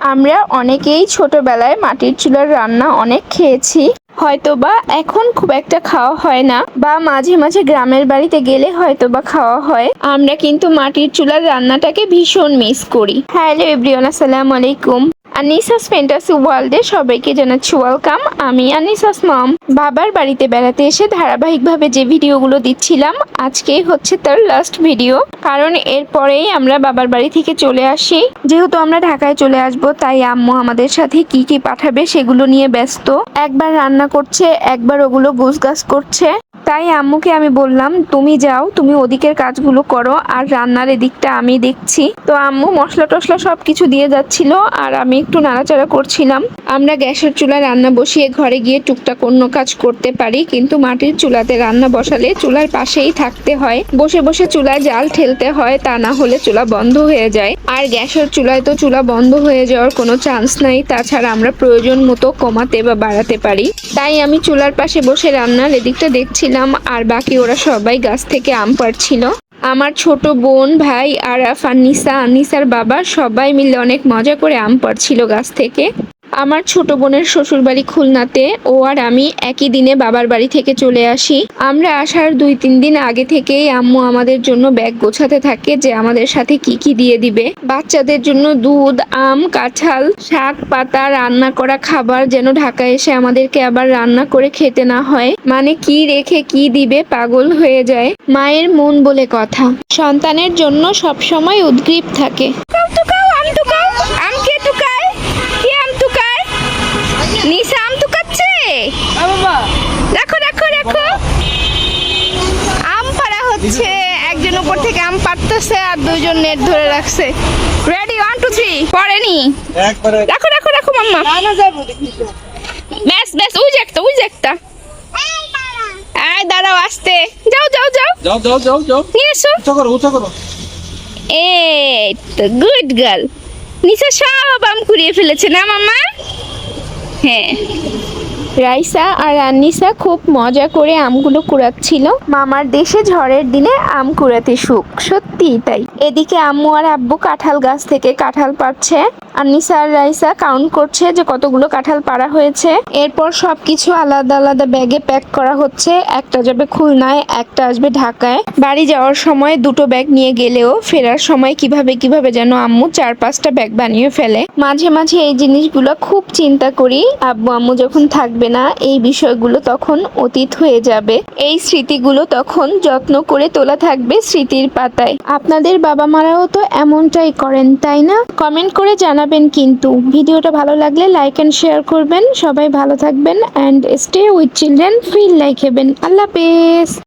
আমরা অনেকেই ছোটবেলায় মাটির চুলার রান্না অনেক খেয়েছি। হয়তো বা এখন খুব একটা খাওয়া হয় না, বা মাঝে মাঝে গ্রামের বাড়িতে গেলে হয়তো বা খাওয়া হয়। আমরা কিন্তু মাটির চুলার রান্নাটাকে ভীষণ মিস করি। হ্যালো এভরিওয়ান আসসালামু আলাইকুম। আনিসাস ফেন্টাসি ওয়ার্ল্ডে সবাইকে জানাচ্ছি ওয়েলকাম আমি আনিসাস মম বাবার বাড়িতে বেড়াতে এসে ধারাবাহিকভাবে যে ভিডিওগুলো দিচ্ছিলাম আজকে হচ্ছে তার লাস্ট ভিডিও কারণ এরপরেই আমরা বাবার বাড়ি থেকে চলে আসি। যেহেতু আমরা ঢাকায় চলে আসব, তাই আম্মু আমাদের সাথে কি কি পাঠাবে সেগুলো নিয়ে ব্যস্ত। একবার রান্না করছে, একবার ওগুলো গুছগাছ করছে। তাই আম্মুকে আমি বললাম, তুমি যাও, তুমি ওদিকের কাজগুলো করো, আর রান্নার এদিকটা আমি দেখছি। তো আম্মু মশলা টশলা সব কিছু দিয়ে যাচ্ছিল, আর আমি একটু নাড়াচাড়া করছিলাম। আমরা গ্যাসের চুলায় রান্না বসিয়ে ঘরে গিয়ে টুকটাক অন্য কাজ করতে পারি, কিন্তু মাটির চুলাতে রান্না বসালে চুলার পাশেই থাকতে হয়। বসে বসে চুলায় জাল ঠেলতে হয়, তা না হলে চুলা বন্ধ হয়ে যায়। আর গ্যাসের চুলায় তো চুলা বন্ধ হয়ে যাওয়ার কোনো চান্স নাই, তাছাড়া আমরা প্রয়োজন মতো কমাতে বা বাড়াতে পারি। তাই আমি চুলার পাশে বসে রান্নার এদিকটা দেখছিলাম। আর বাকি ওরা সবাই গাছ থেকে আম পাড়ছিল। আমার ছোট বোন, ভাই, আরাফ আর নিসা আনিসার বাবা সবাই মিলে অনেক মজা করে আম পাড়ছিল গাছ থেকে। আমার ছোট বোনের শ্বশুর বাড়ি খুলনাতে ও আর আমি একই দিনে বাবার বাড়ি থেকে চলে আসি। আমরা আসার দুই, তিন দিন আগে থেকেই আম্মু আমাদের জন্য ব্যাগ গোছাতে থাকে যে আমাদের সাথে কি কি দিয়ে দিবে। বাচ্চাদের জন্য দুধ, আম, কাঁঠাল, শাক, পাতা, রান্না করা খাবার যেন ঢাকায় এসে আমাদেরকে আবার রান্না করে খেতে না হয়। মানে কি রেখে কি দিবে পাগল হয়ে যায়। মায়ের মন বলে কথা। সন্তানের জন্য সবসময় উদ্গ্রীব থাকে। পাড়তেছে আর দুইজন নেট ধরে রাখছে। রেডি ওয়ান টু থ্রি পড়েনি দেখো দেখো দেখো মাম্মা। না যাব দেখি ব্যাস ব্যাস ওই যে একটা ওই যে একটা। আয় দাঁড়াও আসতে। যাও যাও যাও। যাও যাও যাও যাও। নিয়ে এসো। উঁচা করো উঁচা করো। এই তো গুড গার্ল নিচে সব আম কুড়িয়ে ফেলেছে না মামা হ্যাঁ। রাইসা আর আন্নিসা খুব মজা করে আমগুলো কুড়াচ্ছিল। মামার দেশে ঝড়ের দিনে আম কুড়াতে সুখ, সত্যিই তাই। এদিকে আম্মু আর আব্বু কাঁঠাল গাছ থেকে কাঁঠাল পাচ্ছে আর রাইসা কাউন্ট করছে যে কতগুলো কাঁঠাল পাড়া হয়েছে। এরপর সবকিছু আলাদা আলাদা ব্যাগে প্যাক করা হচ্ছে। একটা যাবে খুলনায়, একটা আসবে ঢাকায়। বাড়ি যাওয়ার সময় দুটো ব্যাগ নিয়ে গেলেও ফেরার সময় কীভাবে কীভাবে যেন আম্মু চার পাঁচটা ব্যাগ বানিয়ে ফেলে। মাঝে মাঝে এই জিনিসগুলো খুব চিন্তা করি, আব্বু আম্মু যখন থাকবে না, এই বিষয়গুলো তখন অতীত হয়ে যাবে। এই স্মৃতিগুলো তখন যত্ন করে তোলা থাকবে স্মৃতির পাতায়। আপনাদের বাবা মারাও তো এমনটাই করেন, তাই না? কমেন্ট করে জানাবেন, কিন্তু ভিডিওটা ভালো লাগলে লাইক অ্যান্ড শেয়ার করবেন। সবাই ভালো থাকবেন and stay with children feel like heaven আল্লাহ হাফেজ।